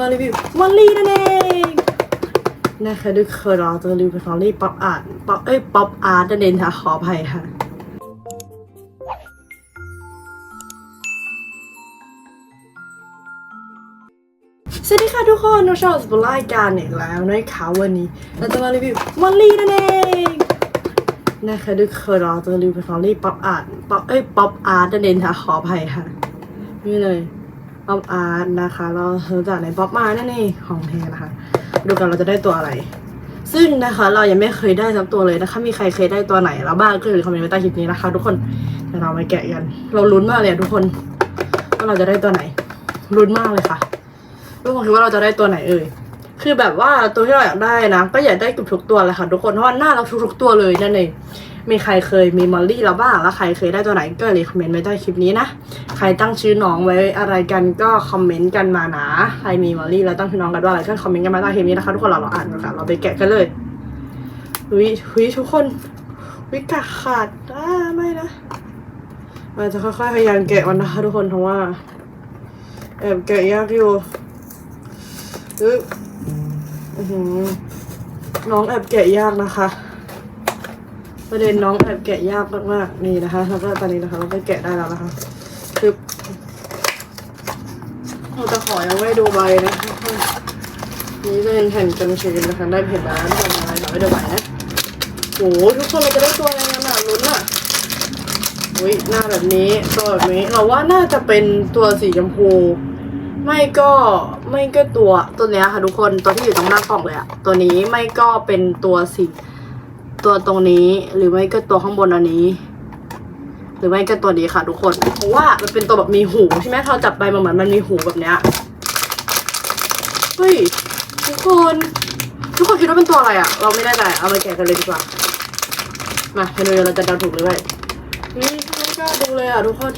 มารีวิวมอลลี่นั่นเองนะคะทุกคนเราจะรีวิวมอลลี่ป๊อปอาร์ตป๊อปเอ้ยป๊อปอาร์ตนั่นเองค่ะขออภัยค่ะสวัสดีค่ะทุกคนน้องชอบสปอร์ตรายการอีกแล้วนะคะวันนี้เราจะมารีวิวมอลลี่นั่นเองนะคะทุกคนเราจะรีวิวมอลลี่ป๊อปอาร์ตป๊อปเอ้ยป๊อปอาร์ตนั่นเองค่ะขออภัยค่ะนี่เลย ป๊อปอาร์ตนะคะ เราซื้อจากในป๊อปมานั่นเองของแท้นะคะ ดูกันเราจะได้ตัวอะไร ซึ่งนะคะเรายังไม่เคยได้สักตัวเลยนะคะ มีใครเคยได้ตัวไหนแล้วบ้างก็อยู่ในคอมเมนต์ใต้คลิปนี้นะคะ ทุกคนเดี๋ยวเราไปแกะกัน เราลุ้นมากเลยทุกคนว่าเราจะได้ตัวไหนลุ้นมากเลยค่ะทุกคนคิดว่าเราจะได้ตัวไหนเอ่ย คือแบบว่าตัวที่เราอยากได้นะ ก็อยากได้กือบทุกตัวเลยค่ะทุกคนเพราะว่าหน้าเราทุกๆตัวเลยนั่นเองมีใครเคยมีมอลลี่เราบ้างแล้วใครเคยได้ตัวไหนก็เลยคอมเมนต์ไว้ใต้คลิปนี้นะใครตั้งชื่อน้องไว้อะไรกันก็คอมเมนต์กันมานะใครมีมอลลี่แล้วตั้งชื่อน้องกันว่าอะไรก็คอมเมนต์กันมาใต้คลิปนี้นะคะทุกคนเราเราอ่านกันค่ะเราไปแกะกันเลยหุยหุยทุกคนวิกะขาดอ่าไม่นะเราจะค่อยๆพยายามแกะมันนะคะทุกคนเพราะว่าแอบแกะยากอยู่อึ๊บอื้อหือ น้องแอบแกะยากนะคะ ประเด็นน้องแอบแกะยากมากๆนี่นะคะแล้วก็ตอนนี้นะคะเราก็แกะได้แล้วนะคะคือเราจะขอยังไม่ดูใบนะคะนี่เป็นแผ่นกันชื้นนะคะได้แผ่นแล้วได้แผ่นอะไรเราไม่ดูใบนะโอ้โหทุกคนเราจะได้ตัวอะไรกันอะลุ้นอะอุ้ยหน้าแบบนี้ตัวแบบนี้เราว่าน่าจะเป็นตัวสีชมพู ไม่ก็ไม่ก็ตัวตัวเนี้ยค่ะทุกคนตัวที่อยู่ตรงหน้ากล่องเลยอะตัวนี้ไม่ก็เป็นตัวสีตัวตรงนี้หรือไม่ก็ตัวข้างบนอันนี้ หรือไม่ก็ตัวนี้ค่ะทุกคน เพราะว่ามันเป็นตัวแบบมีหูใช่ไหมเราจับไปมันเหมือนมันมีหูแบบเนี้ยเฮ้ยทุกคนทุกคนคิดว่าเป็นตัวอะไรอะเราไม่แน่ใจเอามาแกะกันเลยดีกว่ามาให้ดูเราจะเดาถูกหรือไม่เฮ้ยไม่กล้าดูเลยอะทุกคน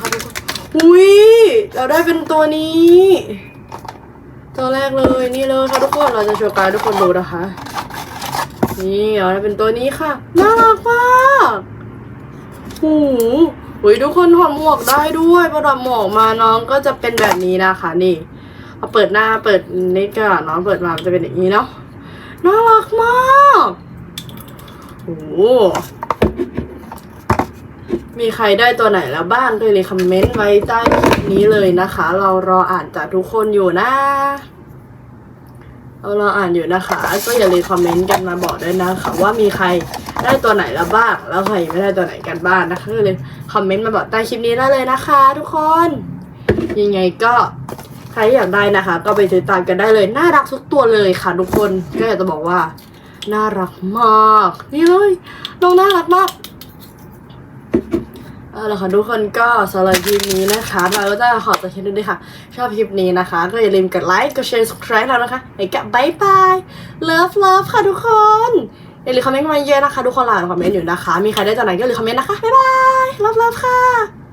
ค่ะทุกคน อุ้ยเราได้เป็นตัวนี้ ตัวแรกเลยนี่เลยค่ะทุกคนเราจะโชว์การทุกคนดูนะคะ นี่เราได้เป็นตัวนี้ค่ะน่ารักมากหูอุ้ยทุกคนถอดหมวกได้ด้วยพอถอดหมวกมาน้องก็จะเป็นแบบนี้นะคะนี่พอเปิดหน้าเปิดนี่ก็น้องเปิดมามจะเป็นอย่างนี้เนาะน่ารักมากโอ้ มีใครได้ตัวไหนแล้วบ้างก็เลยคอมเมนต์ไว้ใต้คลิปนี้เลยนะคะ เรารออ่านจากทุกคนอยู่นะ เรารออ่านอยู่นะคะ ก็อย่าลืมคอมเมนต์กันมาบอกด้วยนะคะว่ามีใครได้ตัวไหนแล้วบ้าง แล้วใครไม่ได้ตัวไหนกันบ้างนะคะก็เลยคอมเมนต์มาบอกใต้คลิปนี้ได้เลยนะคะ ทุกคน ยังไงก็ใครอยากได้นะคะ ก็ไปติดตามกันได้เลย น่ารักทุกตัวเลยค่ะทุกคนก็อยากจะบอกว่า น่ารักมาก นี่เลยน้องน่ารักมาก เอาละค่ะทุกคนก็สำหรับคลิปนี้นะคะเราก็จะขอตัวเช่นด้วยค่ะ ชอบคลิปนี้นะคะ ก็อย่าลืมกดไลค์กดแชร์ subscribe เรานะคะไปกับบายบายเลิฟเลิฟค่ะทุกคนอย่าลืมคอมเมนต์มาเยอะนะคะทุกคนหลานคอมเมนต์อยู่นะคะ มีใครได้จากไหนก็อย่าลืมคอมเมนต์นะคะบ๊ายบายเลิฟเลิฟค่ะ